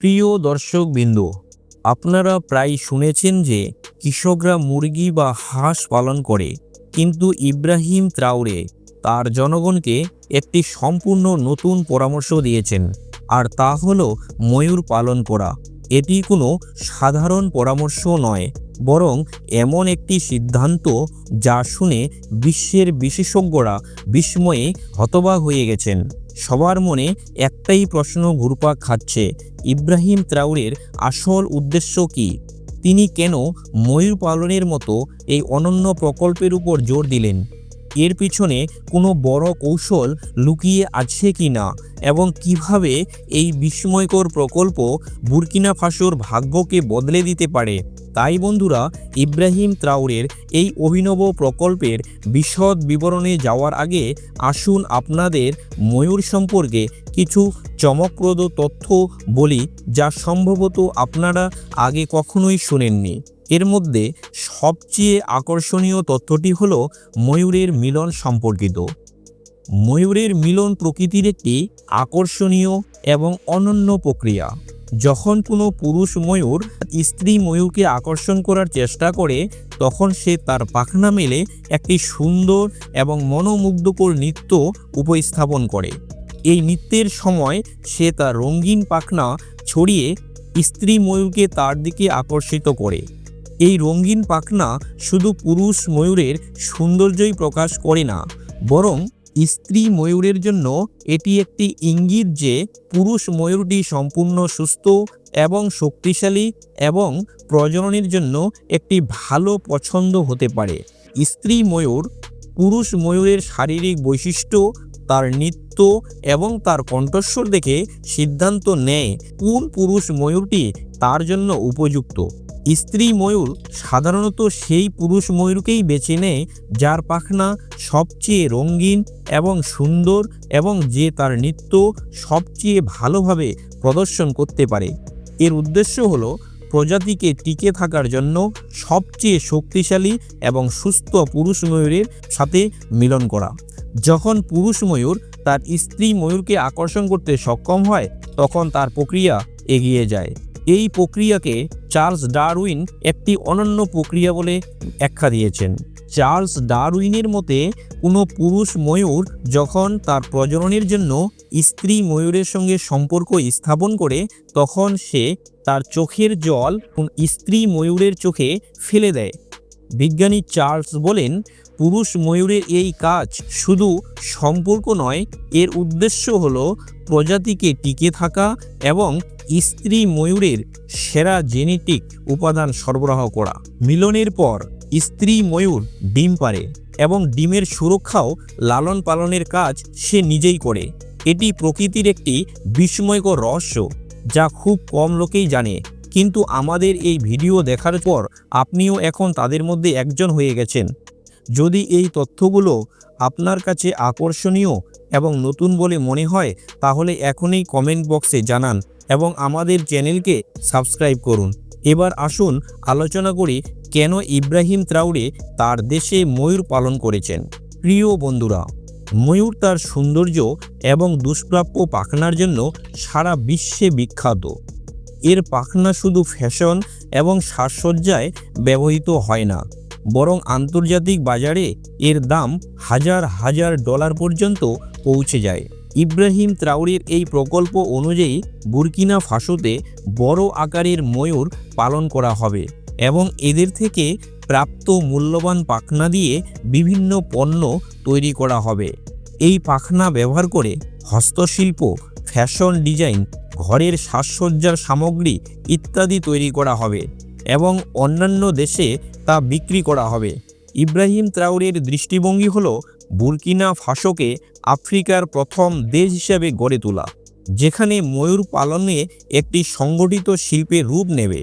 প্রিয় দর্শক বিন্দু আপনারা প্রায় শুনেছেন যে কৃষকরা মুরগি বা হাঁস পালন করে, কিন্তু ইব্রাহিম ত্রাউরে তার জনগণকে একটি সম্পূর্ণ নতুন পরামর্শ দিয়েছেন, আর তা হল ময়ূর পালন করা। এটি কোনো সাধারণ পরামর্শ নয়। বরং এমন একটি সিদ্ধান্ত যা শুনে বিশ্বের বিশেষজ্ঞরা বিস্ময়ে হতবাক হয়ে গেছেন। সবার মনে একটাই প্রশ্ন ঘুরপাক খাচ্ছে, ইব্রাহিম ত্রাউরের আসল উদ্দেশ্য কি? তিনি কেন ময়ূর পালনের মতো এই অনন্য প্রকল্পের উপর জোর দিলেন? এর পিছনে কোনো বড় কৌশল লুকিয়ে আছে কি না? এবং কীভাবে এই বিস্ময়কর প্রকল্প বুরকিনা ফাসোর ভাগ্যকে বদলে দিতে পারে? তাই বন্ধুরা, ইব্রাহিম ত্রাউরের এই অভিনব প্রকল্পের বিশদ বিবরণে যাওয়ার আগে আসুন আপনাদের ময়ূর সম্পর্কে কিছু চমকপ্রদ তথ্য বলি যা সম্ভবত আপনারা আগে কখনোই শোনেননি। এর মধ্যে সবচেয়ে আকর্ষণীয় তথ্যটি হল ময়ূরের মিলন সম্পর্কিত। ময়ূরের মিলন প্রকৃতির একটি আকর্ষণীয় এবং অনন্য প্রক্রিয়া। যখন কোনো পুরুষ ময়ূর স্ত্রী ময়ূরকে আকর্ষণ করার চেষ্টা করে, তখন সে তার পাখনা মেলে একটি সুন্দর এবং মনোমুগ্ধকর নৃত্য উপস্থাপন করে। এই নৃত্যের সময় সে তার রঙিন পাখনা ছড়িয়ে স্ত্রী ময়ূরকে তার দিকে আকর্ষিত করে। এই রঙিন পাখনা শুধু পুরুষ ময়ূরের সৌন্দর্যই প্রকাশ করে না, বরং স্ত্রী ময়ূরের জন্য এটি একটি ইঙ্গিত যে পুরুষ ময়ূরটি সম্পূর্ণ সুস্থ এবং শক্তিশালী এবং প্রজননের জন্য একটি ভালো পছন্দ হতে পারে। স্ত্রী ময়ূর পুরুষ ময়ূরের শারীরিক বৈশিষ্ট্য, তার নৃত্য এবং তার কণ্ঠস্বর দেখে সিদ্ধান্ত নেয় কোন পুরুষ ময়ূরটি তার জন্য উপযুক্ত। স্ত্রী ময়ূর সাধারণত সেই পুরুষ ময়ূরকেই বেছে নেয়, যার পাখনা সবচেয়ে রঙিন এবং সুন্দর এবং যে তার নৃত্য সবচেয়ে ভালোভাবে প্রদর্শন করতে পারে। এর উদ্দেশ্য হলো প্রজাতিকে টিকে থাকার জন্য সবচেয়ে শক্তিশালী এবং সুস্থ পুরুষ ময়ূরের সাথে মিলন করা। যখন পুরুষ ময়ূর তার স্ত্রী ময়ূরকে আকর্ষণ করতে সক্ষম হয়, তখন তার প্রক্রিয়া এগিয়ে যায়। এই প্রক্রিয়াকে চার্লস ডারউইন একটি অনন্য প্রক্রিয়া বলে ব্যাখ্যা দিয়েছেন। চার্লস ডারউইনের মতে, কোনো পুরুষ ময়ূর যখন তার প্রজননের জন্য স্ত্রী ময়ূরের সঙ্গে সম্পর্ক স্থাপন করে, তখন সে তার চোখের জল স্ত্রী ময়ূরের চোখে ফেলে দেয়। বিজ্ঞানী চার্লস বলেন পুরুষ ময়ূরের এই কাজ শুধু সম্পর্ক নয়, এর উদ্দেশ্য হলো প্রজাতিকে টিকে থাকা এবং স্ত্রী ময়ূরের সেরা জেনেটিক উপাদান সরবরাহ করা। মিলনের পর স্ত্রী ময়ূর ডিম পারে এবং ডিমের সুরক্ষাও লালন পালনের কাজ সে নিজেই করে। এটি প্রকৃতির একটি বিস্ময়কর রহস্য যা খুব কম লোকেই জানে। কিন্তু আমাদের এই ভিডিও দেখার পর আপনিও এখন তাদের মধ্যে একজন হয়ে গেছেন। যদি এই তথ্যগুলো আপনার কাছে আকর্ষণীয় এবং নতুন বলে মনে হয়, তাহলে এখনই কমেন্ট বক্সে জানান এবং আমাদের চ্যানেলকে সাবস্ক্রাইব করুন। এবার আসুন আলোচনা করি কেন ইব্রাহিম ত্রাউড়ে তার দেশে ময়ূর পালন করেছেন। প্রিয় বন্ধুরা, ময়ূর তার সৌন্দর্য এবং দুষ্প্রাপ্য পাখনার জন্য সারা বিশ্বে বিখ্যাত। এর পাখনা শুধু ফ্যাশন এবং সাজসজ্জায় ব্যবহৃত হয় না। বরং আন্তর্জাতিক বাজারে এর দাম হাজার হাজার ডলার পর্যন্ত পৌঁছে যায়। ইব্রাহিম ত্রাউরের এই প্রকল্প অনুযায়ী বুরকিনা ফাসোতে বড় আকারের ময়ূর পালন করা হবে এবং এদের থেকে প্রাপ্ত মূল্যবান পাখনা দিয়ে বিভিন্ন পণ্য তৈরি করা হবে। এই পাখনা ব্যবহার করে হস্তশিল্প, ফ্যাশন ডিজাইন, ঘরের সাজসজ্জার সামগ্রী ইত্যাদি তৈরি করা হবে। এবং অন্যান্য দেশে তা বিক্রি করা হবে। ইব্রাহিম ত্রাউরের দৃষ্টিভঙ্গি হল বুরকিনা ফাসোকে আফ্রিকার প্রথম দেশ হিসেবে গড়ে তোলা, যেখানে ময়ূর পালনে একটি সংগঠিত শিল্পের রূপ নেবে।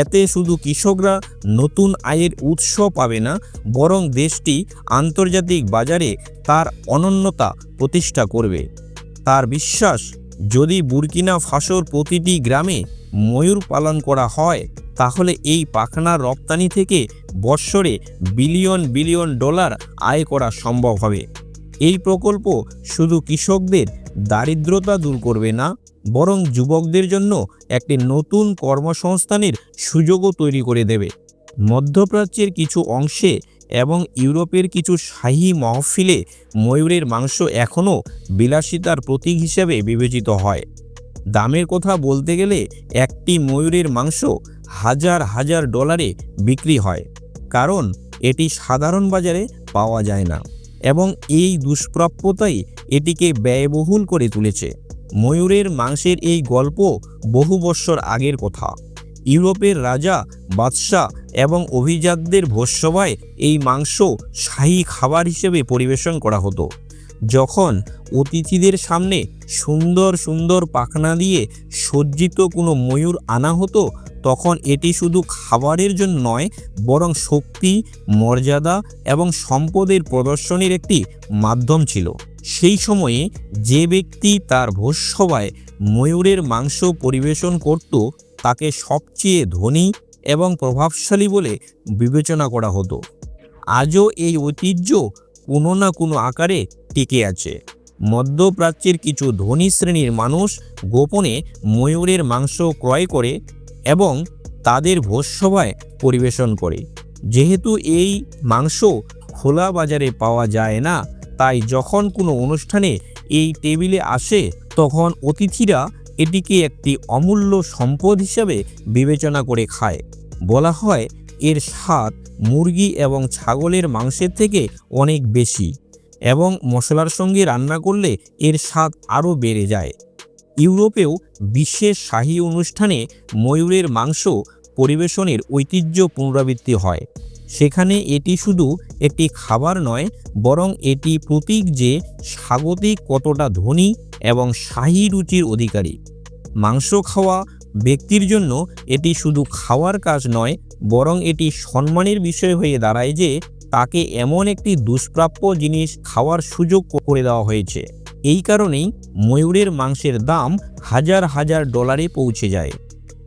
এতে শুধু কৃষকরা নতুন আয়ের উৎস পাবে না, বরং দেশটি আন্তর্জাতিক বাজারে তার অনন্যতা প্রতিষ্ঠা করবে। তার বিশ্বাস, যদি বুরকিনা ফাসোর প্রতিটি গ্রামে ময়ূর পালন করা হয়, তাহলে এই পাখনার রপ্তানি থেকে বৎসরে বিলিয়ন বিলিয়ন ডলার আয় করা সম্ভব হবে। এই প্রকল্প শুধু কৃষকদের দারিদ্রতা দূর করবে না, বরং যুবকদের জন্য একটি নতুন কর্মসংস্থানের সুযোগও তৈরি করে দেবে। মধ্যপ্রাচ্যের কিছু অংশে এবং ইউরোপের কিছু শাহী মহফিলে ময়ূরের মাংস এখনও বিলাসিতার প্রতীক হিসেবে বিবেচিত হয়। দামের কথা বলতে গেলে একটি ময়ূরের মাংস হাজার হাজার ডলারে বিক্রি হয়। কারণ এটি সাধারণ বাজারে পাওয়া যায় না এবং এই দুষ্প্রাপ্যতাই এটিকে ব্যয়বহুল করে তুলেছে। ময়ূরের মাংসের এই গল্প বহু বৎসর আগের কথা। ইউরোপের রাজা, বাদশাহ এবং অভিজাতদের ভোজসভায় এই মাংস শাহী খাবার হিসেবে পরিবেশন করা হতো। যখন অতিথিদের সামনে সুন্দর সুন্দর পাখনা দিয়ে সজ্জিত কোনো ময়ূর আনা হতো, তখন এটি শুধু খাবারের জন্য নয়, বরং শক্তি, মর্যাদা এবং সম্পদের প্রদর্শনীর একটি মাধ্যম ছিল। সেই সময়ে যে ব্যক্তি তার ভোজসভায় ময়ূরের মাংস পরিবেশন করত, তাকে সবচেয়ে ধনী এবং প্রভাবশালী বলে বিবেচনা করা হতো। আজও এই ঐতিহ্য কোনো না কোনো আকারে টিকে আছে। মধ্যপ্রাচ্যের কিছু ধনী শ্রেণির মানুষ গোপনে ময়ূরের মাংস ক্রয় করে এবং তাদের ভোজসভায় পরিবেশন করে। যেহেতু এই মাংস খোলা বাজারে পাওয়া যায় না, তাই যখন কোনো অনুষ্ঠানে এই টেবিলে আসে, তখন অতিথিরা এটিকে একটি অমূল্য সম্পদ হিসাবে বিবেচনা করে খায়। বলা হয় এর স্বাদ মুরগি এবং ছাগলের মাংসের থেকে অনেক বেশি এবং মশলার সঙ্গে রান্না করলে এর স্বাদ আরও বেড়ে যায়। ইউরোপেও বিশ্বের শাহী অনুষ্ঠানে ময়ূরের মাংস পরিবেশনের ঐতিহ্য পুনরাবৃত্তি হয়। সেখানে এটি শুধু একটি খাবার নয়, বরং এটি প্রতীক যে স্বাগতিক কতটা ধনী এবং শাহী রুচির অধিকারী। মাংস খাওয়া ব্যক্তির জন্য এটি শুধু খাওয়ার কাজ নয়, বরং এটি সম্মানের বিষয় হয়ে দাঁড়ায় যে তাকে এমন একটি দুষ্প্রাপ্য জিনিস খাওয়ার সুযোগ করে দেওয়া হয়েছে। এই কারণেই ময়ূরের মাংসের দাম হাজার হাজার ডলারে পৌঁছে যায়।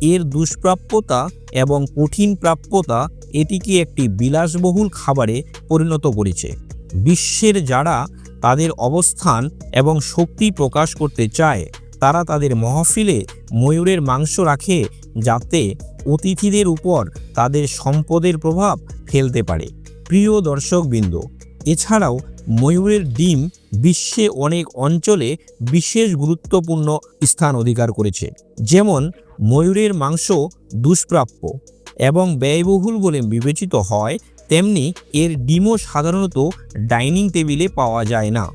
এর দুষ্প্রাপ্যতা এবং কঠিন প্রাপ্যতা এটিকে একটি বিলাসবহুল খাবারে পরিণত করেছে। বিশ্বের যারা তাদের অবস্থান এবং শক্তি প্রকাশ করতে চায় তারা তাদের মহফিলে ময়ূরের মাংস রাখে যাতে অতিথিদের উপর তাদের সম্পদের প্রভাব ফেলতে পারে। প্রিয় দর্শকবৃন্দ, এছাড়াও ময়ূরের ডিম বিশ্বে অনেক অঞ্চলে বিশেষ গুরুত্বপূর্ণ স্থান অধিকার করেছে। যেমন ময়ূরের মাংস দুষ্প্রাপ্য এবং ব্যয়বহুল বলে বিবেচিত হয়, তেমনি এর ডিমও সাধারণত ডাইনিং টেবিলে পাওয়া যায় না।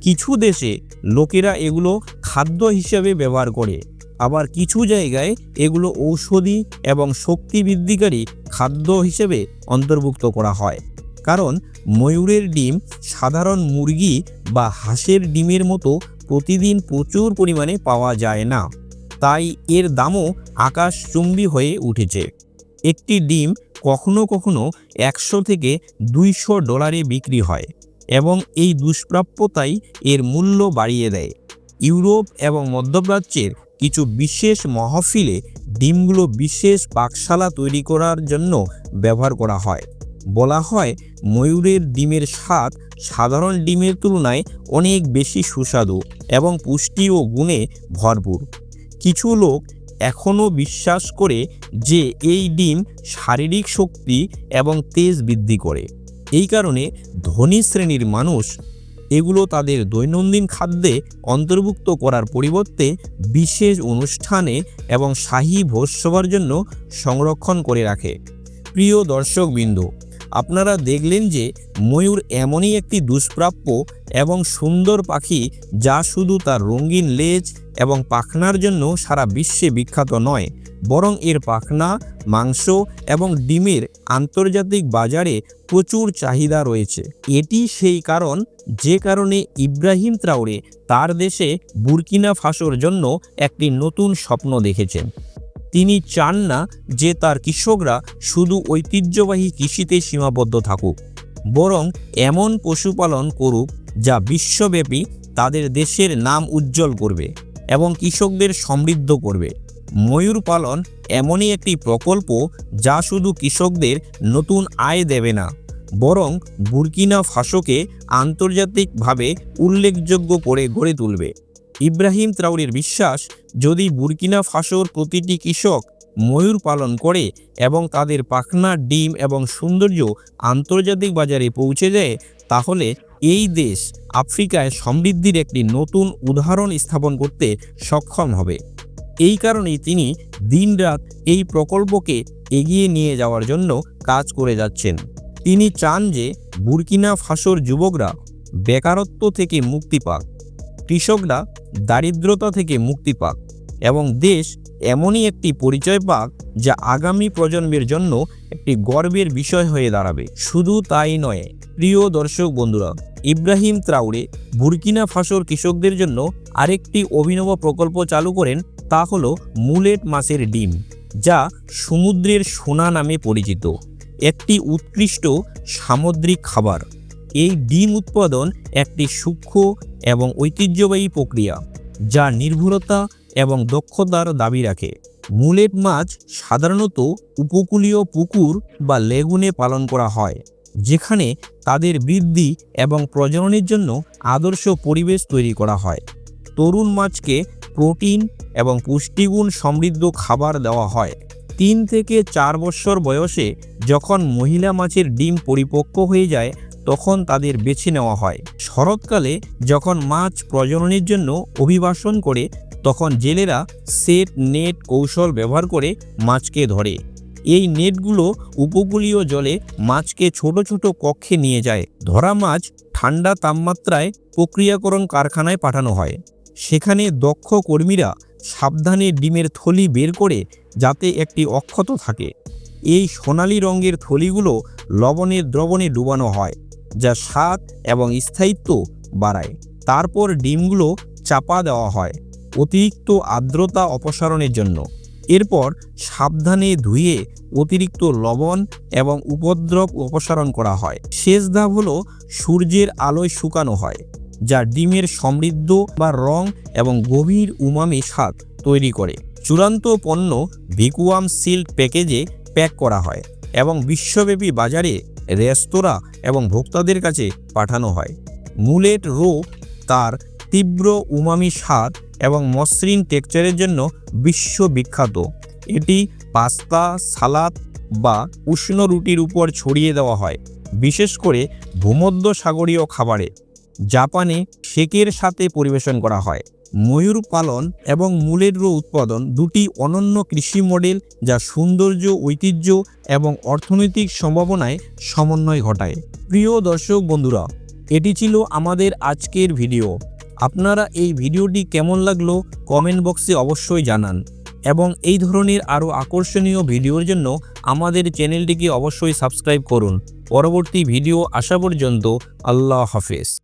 কিছু দেশে লোকেরা এগুলো খাদ্য হিসেবে ব্যবহার করে। আবার কিছু জায়গায় এগুলো ঔষধি এবং শক্তি বৃদ্ধিকারী খাদ্য হিসেবে অন্তর্ভুক্ত করা হয়। কারণ ময়ূরের ডিম সাধারণ মুরগি বা হাঁসের ডিমের মতো প্রতিদিন প্রচুর পরিমাণে পাওয়া যায় না। তাই এর দামও আকাশ আকাশচুম্বী হয়ে উঠেছে। একটি ডিম কখনো কখনো একশো থেকে দুইশো ডলারে বিক্রি হয়। এবং এই দুষ্প্রাপ্যতাই এর মূল্য বাড়িয়ে দেয়। ইউরোপ এবং মধ্যপ্রাচ্যের কিছু বিশেষ মহফিলে ডিমগুলো বিশেষ পাকশালা তৈরি করার জন্য ব্যবহার করা হয়। বলা হয়, ময়ূরের ডিমের স্বাদ সাধারণ ডিমের তুলনায় অনেক বেশি সুস্বাদু এবং পুষ্টি ও গুণে ভরপুর। কিছু লোক এখনও বিশ্বাস করে যে এই ডিম শারীরিক শক্তি এবং তেজ বৃদ্ধি করে। এই কারণে ধনী শ্রেণির মানুষ এগুলো তাদের দৈনন্দিন খাদ্যে অন্তর্ভুক্ত করার পরিবর্তে বিশেষ অনুষ্ঠানে এবং শাহী ভোজসভার জন্য সংরক্ষণ করে রাখে। প্রিয় দর্শকবৃন্দ, আপনারা দেখলেন যে ময়ূর এমনই একটি দুষ্প্রাপ্য এবং সুন্দর পাখি যা শুধু তার রঙিন লেজ এবং পাখনার জন্য সারা বিশ্বে বিখ্যাত নয়। বরং এর পাখনা, মাংস এবং ডিমের আন্তর্জাতিক বাজারে প্রচুর চাহিদা রয়েছে। এটি সেই কারণ যে কারণে ইব্রাহিম ত্রাউরে তার দেশে বুরকিনা ফাসোর জন্য একটি নতুন স্বপ্ন দেখেছেন। তিনি চান না যে তার কৃষকরা শুধু ঐতিহ্যবাহী কৃষিতে সীমাবদ্ধ থাকুক, বরং এমন পশুপালন করুক যা বিশ্বব্যাপী তাদের দেশের নাম উজ্জ্বল করবে এবং কৃষকদের সমৃদ্ধ করবে। ময়ূর পালন এমনই একটি প্রকল্প যা শুধু কৃষকদের নতুন আয় দেবে না, বরং বুরকিনা ফাসোকে আন্তর্জাতিকভাবে উল্লেখযোগ্য করে গড়ে তুলবে। ইব্রাহিম ত্রাউরের বিশ্বাস, যদি বুরকিনা ফাসোর প্রতিটি কৃষক ময়ূর পালন করে এবং তাদের পাখনা, ডিম এবং সৌন্দর্য আন্তর্জাতিক বাজারে পৌঁছে যায় তাহলে এই দেশ আফ্রিকায় সমৃদ্ধির একটি নতুন উদাহরণ স্থাপন করতে সক্ষম হবে। এই কারণেই তিনি দিনরাত এই প্রকল্পকে এগিয়ে নিয়ে যাওয়ার জন্য কাজ করে যাচ্ছেন। তিনি চান যে বুরকিনা ফাসোর যুবকরা বেকারত্ব থেকে মুক্তি পাক, কৃষকরা দারিদ্রতা থেকে মুক্তি পাক এবং দেশ এমনই একটি পরিচয় পাক যা আগামী প্রজন্মের জন্য একটি গর্বের বিষয় হয়ে দাঁড়াবে। শুধু তাই নয়, প্রিয় দর্শক বন্ধুরা, ইব্রাহিম ত্রাউরে বুরকিনা ফাসোর কৃষকদের জন্য আরেকটি অভিনব প্রকল্প চালু করেন তা হলো মুলেট মাছের ডিম, যা সমুদ্রের সোনা নামে পরিচিত। একটি উৎকৃষ্ট সামুদ্রিক খাবার। এই ডিম উৎপাদন একটি সূক্ষ্ম এবং ঐতিহ্যবাহী প্রক্রিয়া, যা নির্ভুলতা এবং দক্ষতার দাবি রাখে। মুলেট মাছ সাধারণত উপকূলীয় পুকুর বা লেগুনে পালন করা হয়, যেখানে তাদের বৃদ্ধি এবং প্রজননের জন্য আদর্শ পরিবেশ তৈরি করা হয়। তরুণ মাছকে প্রোটিন এবং পুষ্টিগুণ সমৃদ্ধ খাবার দেওয়া হয়। তিন থেকে চার বছর বয়সে যখন মহিলা মাছের ডিম পরিপক্ক হয়ে যায়, তখন তাদের বেছে নেওয়া হয়। শরৎকালে যখন মাছ প্রজননের জন্য অভিবাসন করে, তখন জেলেরা সেট নেট কৌশল ব্যবহার করে মাছকে ধরে। এই নেটগুলো উপকূলীয় জলে মাছকে ছোট ছোট কক্ষে নিয়ে যায়। ধরা মাছ ঠান্ডা তাপমাত্রায় প্রক্রিয়াকরণ কারখানায় পাঠানো হয়। সেখানে দক্ষ কর্মীরা সাবধানে ডিমের থলি বের করে যাতে একটি অক্ষত থাকে। এই সোনালি রঙের থলিগুলো লবণের দ্রবণে ডুবানো হয়, যা স্বাদ এবং স্থায়িত্ব বাড়ায়। তারপর ডিমগুলো চাপা দেওয়া হয় অতিরিক্ত আর্দ্রতা অপসারণের জন্য। এরপর সাবধানে ধুয়ে অতিরিক্ত লবণ এবং উপদ্রব অপসারণ করা হয়। শেষ ধাপ হলো সূর্যের আলোয় শুকানো হয়। যা ডিমের সমৃদ্ধ বা রং এবং গভীর উমামি স্বাদ তৈরি করে। চূড়ান্ত পণ্য ভিকুয়াম সিল্ড প্যাকেজে প্যাক করা হয় এবং বিশ্বব্যাপী বাজারে রেস্তোরাঁ এবং ভোক্তাদের কাছে পাঠানো হয়। মুলেট রো তার তীব্র উমামি স্বাদ এবং মসৃণ টেক্সচারের জন্য বিশ্ববিখ্যাত। এটি পাস্তা, সালাদ বা উষ্ণ রুটির উপর ছড়িয়ে দেওয়া হয়, বিশেষ করে ভূমধ্য সাগরীয় খাবারে। জাপানে শেকের সাথে পরিবেশন করা হয়। ময়ূর পালন এবং মূলের উৎপাদন দুটি অনন্য কৃষি মডেল যা সৌন্দর্য, ঐতিহ্য এবং অর্থনৈতিক সম্ভাবনায় সমন্বয় ঘটায়। প্রিয় দর্শক বন্ধুরা, এটি ছিল আমাদের আজকের ভিডিও। আপনারা এই ভিডিওটি কেমন লাগল কমেন্ট বক্সে অবশ্যই জানান। এবং এই ধরনের আরও আকর্ষণীয় ভিডিওর জন্য আমাদের চ্যানেলটিকে অবশ্যই সাবস্ক্রাইব করুন। পরবর্তী ভিডিও আসা পর্যন্ত আল্লাহ হাফেজ।